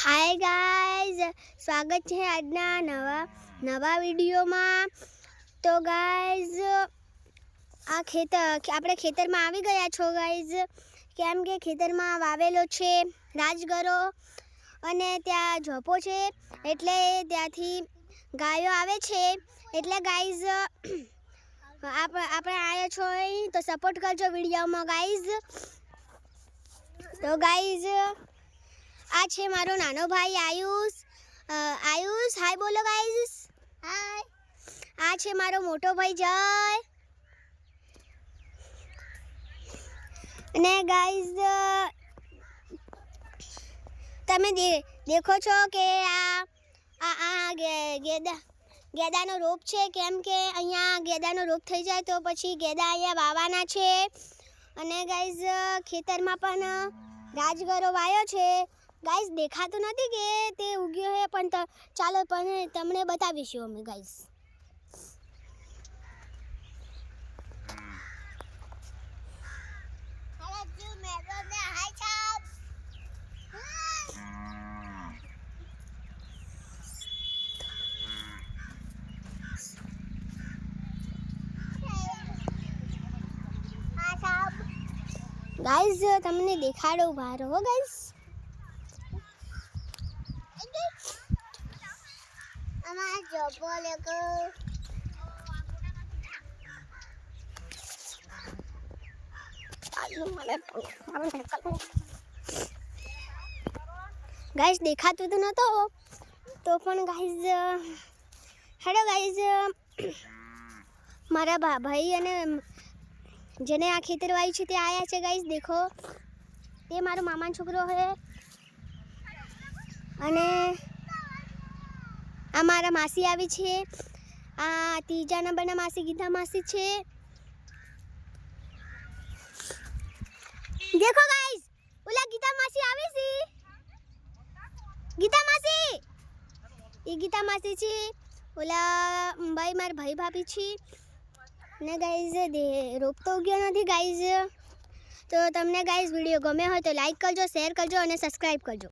Hi guys સ્વાગત છે આજના નવા નવા વિડીયોમાં. તો ગાઈઝ આ ખેતર આપણે ખેતરમાં આવી ગયા છો ગાઈઝ કેમ કે ખેતરમાં વાવેલો છે રાજગરો અને ત્યાં ઝોપો છે, એટલે ત્યાંથી ગાયો આવે છે. એટલે ગાઈઝ આપણે આપણે આવ્યા છો તો સપોર્ટ કરજો વિડીયોમાં ગાઈઝ તો ગાઈઝ આ છે મારો નાનો ભાઈ આયુષ. આયુષ હાય બોલો ગાઈઝ હાય. આ છે મારો મોટો ભાઈ જય. અને ગાઈઝ તમે દેખો છો કે આ આ આ ગેદા ગેદાનો રોપ છે કેમ કે અહીંયા ગેદાનો રોપ થઈ જાય તો પછી ગેદા અહીંયા વાવાના છે. અને ગાઈઝ ખેતરમાં પણ રાજગરો વાયો છે. ગાઈઝ દેખાતું નથી કે તે ઉગ્યો છે, પણ ચાલો પણ તમને બતાવીશું અમે ગાઈસ ગાઈઝ તમને દેખાડો, ભારો, હો ગાઈઝ અમારા જોબો લેકો ગાઈસ દેખાતું તો નતો તો પણ ગાઈઝ હેડો ગાઈસ મારા ભાઈ અને જેને આ ખેતર વાવ્યું છે તે આયા છે ગાઈસ દેખો તે મારો મામાનો છોકરો છે અને આ મારા માસી આવી છે. આ ત્રીજા નંબરના માસી ગીતા માસી છે. દેખો ગાઈઝ ઓલા ગીતા માસી આવી છે. ગીતા માસી, એ ગીતા માસી છે. ઓલા ભાઈ મારા ભાઈ ભાભી છે. ને ગાઈઝ દે રોકતો ગયો નથી ગાઈઝ તો તમને ગાઈઝ વીડિયો ગમે હોય તો લાઈક કરજો શેર કરજો અને સબસ્ક્રાઈબ કરજો.